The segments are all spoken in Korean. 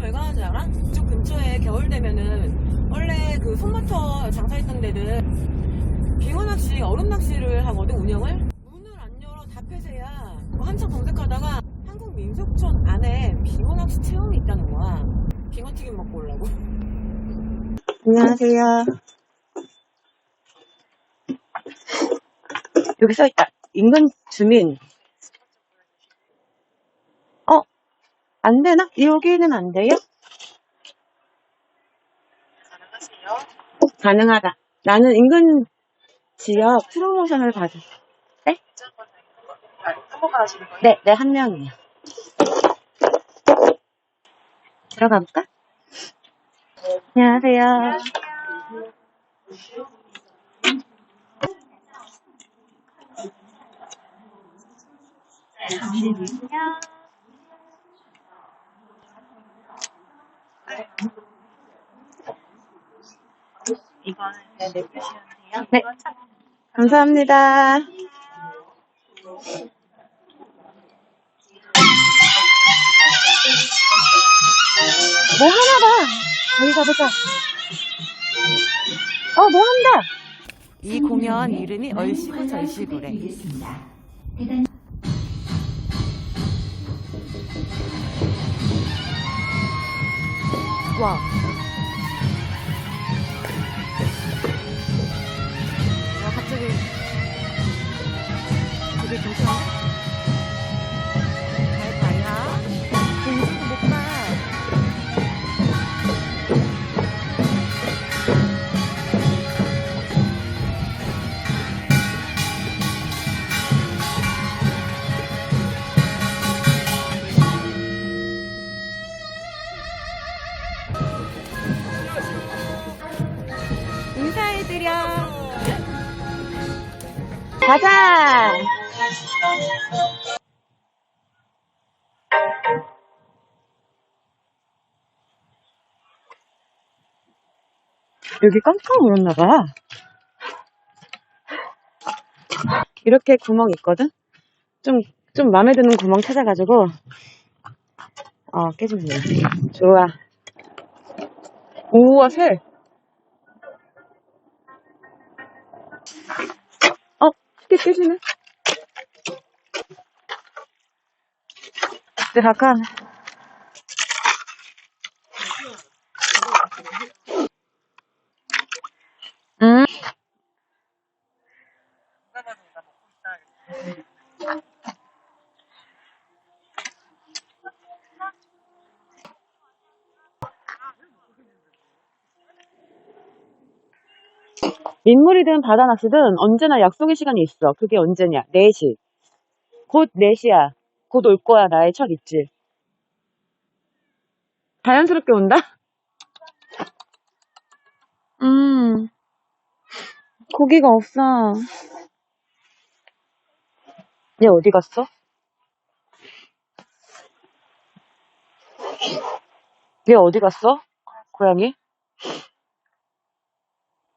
가는지 알아? 이쪽 근처에 겨울 되면은 원래 그 손마터 장사했던 데는 빙어 낚시, 얼음 낚시를 하거든 운영을. 문을 안 열어 다 폐쇄야. 뭐 한참 검색하다가 한국 민속촌 안에 빙어 낚시 체험이 있다는 거야. 빙어 튀김 먹고 오려고. 안녕하세요. 여기 써있다. 인근 주민. 안 되나? 여기는 안 돼요? 가능하세요? 가능하다. 나는 인근 지역 프로모션을 받을. 네? 네, 네, 한 명이요. 들어가 볼까? 안녕하세요. 이거는 그냥 내주시면 돼요. 네. 감사합니다. 뭐 하나 봐. 여기 가보자. 어, 뭐 한다. 이 공연 이름이 얼씨구 절씨구래. 와. 가자. 여기 깜짝 놀랐나봐. 이렇게 구멍 있거든? 좀, 좀 마음에 드는 구멍 찾아가지고, 어, 깨지면 돼. 좋아. 우와, 새. 어, 쉽게 깨지네. 네, 잠깐. 음. 민물이든 바다 낚시든 언제나 약속의 시간이 있어. 그게 언제냐? 4시. 곧 4시야. 곧 올 거야, 나의 첫 입질. 자연스럽게 온다? 음. 고기가 없어. 얘 어디 갔어? 얘 어디 갔어? 고양이?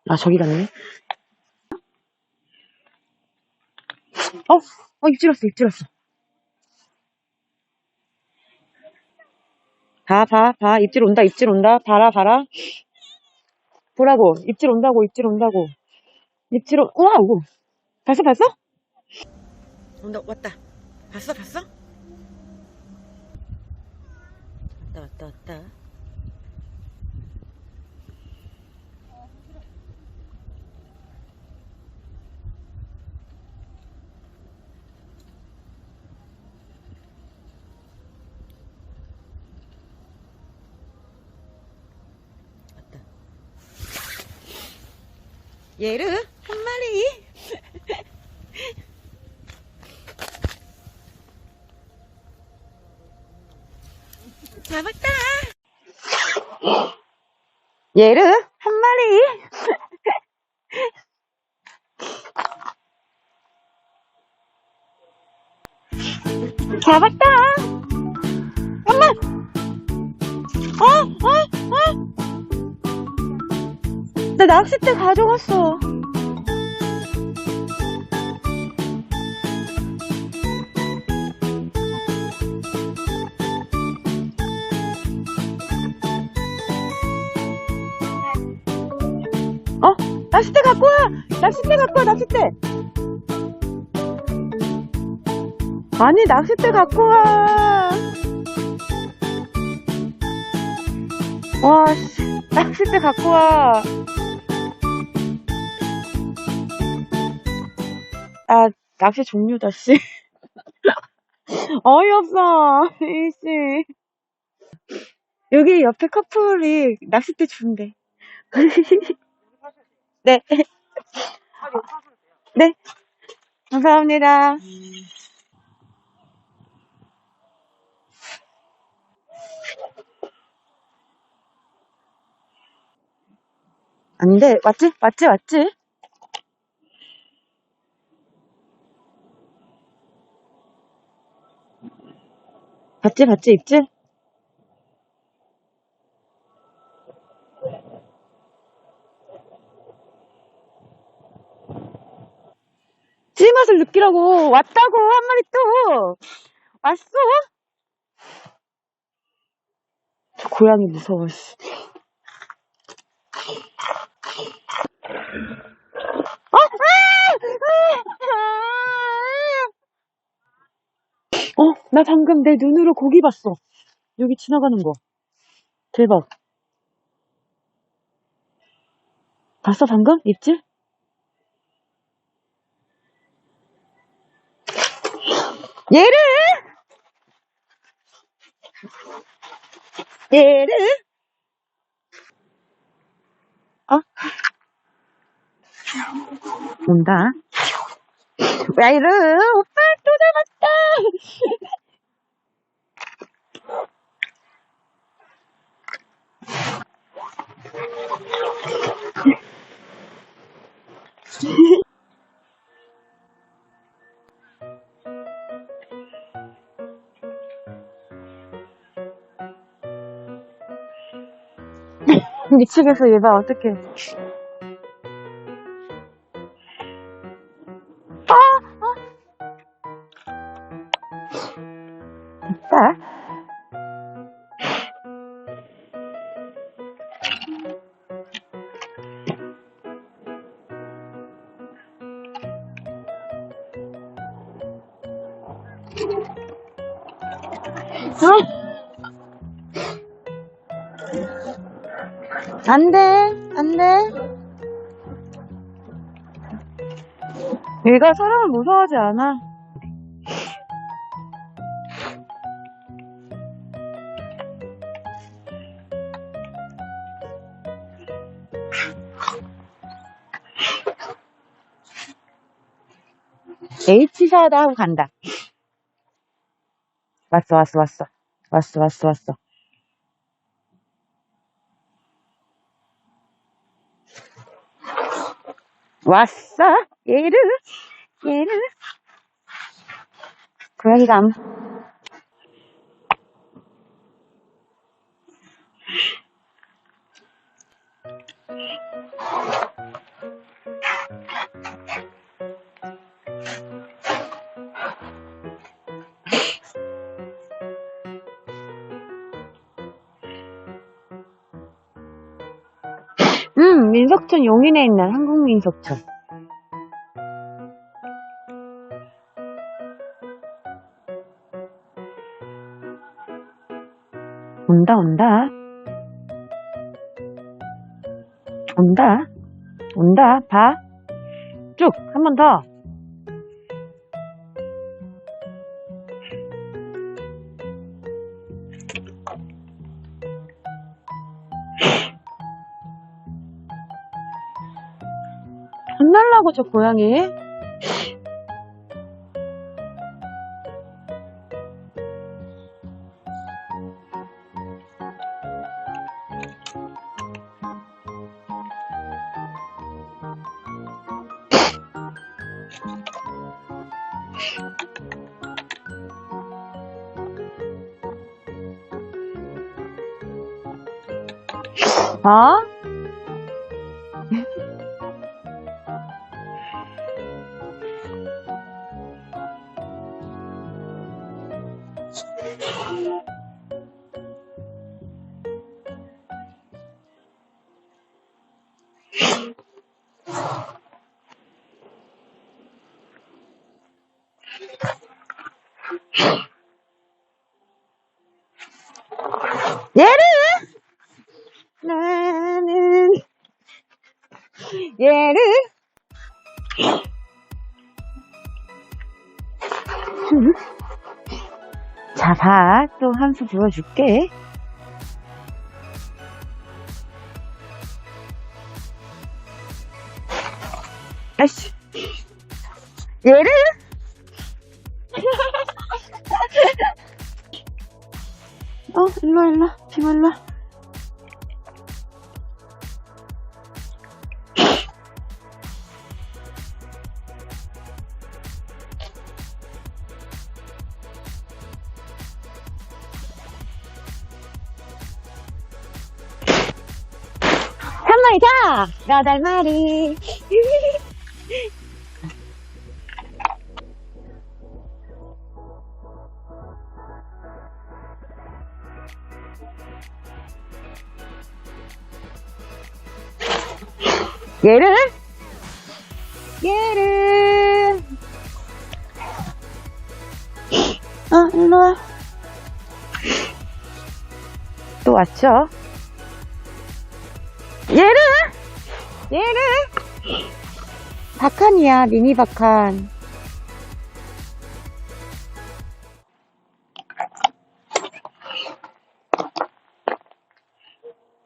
아, 저기 갔네. 어, 어, 입질 왔어, 입질 왔어. 봐, 봐, 봐. 입질 온다, 입질 온다. 봐라, 봐라. 보라고. 입질 온다고, 입질 온다고. 입질 온, 우와, 우 봤어, 봤어? 온다, 왔다. 봤어, 봤어? 왔다, 왔다. 왔다. 얘를 한 마리. 잡았다. 얘를 한 마리. 잡았다. 엄마. 어, 어, 어. 나 낚싯대 가져갔어. 어? 낚싯대 갖고 와! 낚싯대 갖고 와, 낚싯대! 아니, 낚싯대 갖고 와! 와, 씨, 낚싯대 갖고 와! 아, 낚시 종류다, 씨. 어이없어, 이씨. 여기 옆에 커플이 낚싯대 준대. 네. 네. 감사합니다. 안 돼. 맞지? 맞지? 맞지? 봤지? 봤지? 입질? 찌맛을 느끼라고 왔다고 한 마리 또 왔어? 저 고양이 무서워 씨. 어? 아! 어, 나 방금 내 눈으로 고기 봤어. 여기 지나가는 거. 대박. 봤어, 방금? 입질? 얘를! 얘를! 어? 온다. 야, 이르! 오빠 또 잡았다! 미치겠어, 얘 봐, 어떡해. 아. 안 돼, 안 돼. 얘가 사람을 무서워하지 않아. H사다 하고 간다. 왔어, 왔어, 왔어. 왔어, 왔어, 왔어. 왔어? 얘를, 얘를. 고양이가 안, 음, 민속촌 용인에 있는 한국민속촌. 온다, 온다. 온다. 온다. 봐. 쭉. 한 번 더. 혼날라고, 저 고양이. 어? 얘를 나는 얘를 자, 봐. 또 한 수 부어줄게. 아이씨. 얘를 어, 일로, 와, 일로, 와. 지금 일로. 와. 한 마리 자! 여덟 마리. 얘를, 얘를. 어, 일로 와. 또 왔죠? 얘를, 얘를. 박한이야, 미니 박한.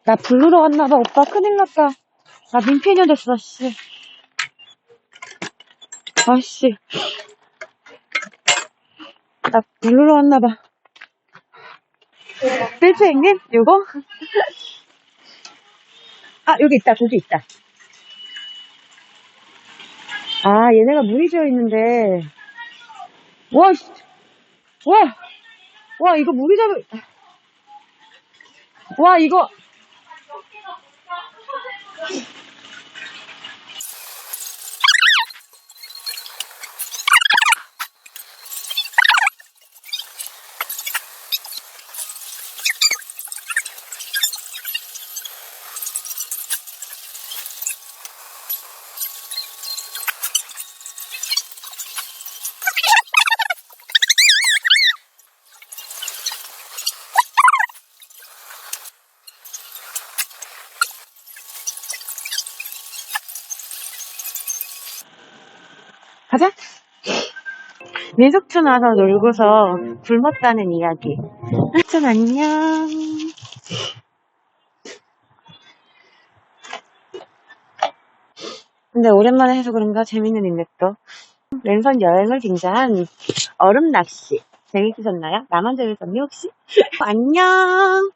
나 부르러 왔나봐, 오빠. 큰일 났다. 나 민폐녀 됐어, 씨. 아씨. 나 부르러 왔나봐. 필수 형님? 요거? 아, 여기 있다, 고기 있다. 아, 얘네가 물이 지어 있는데. 와, 씨. 와! 와, 이거 물이 잡을. 와, 이거. 가자. 민속촌 와서 놀고서 굶었다는 이야기. 좀 안녕. 근데 오랜만에 해서 그런가 재밌는 인맥도. 랜선 여행을 빙자한 얼음 낚시. 재밌으셨나요? 나만 재밌었니 혹시? 안녕.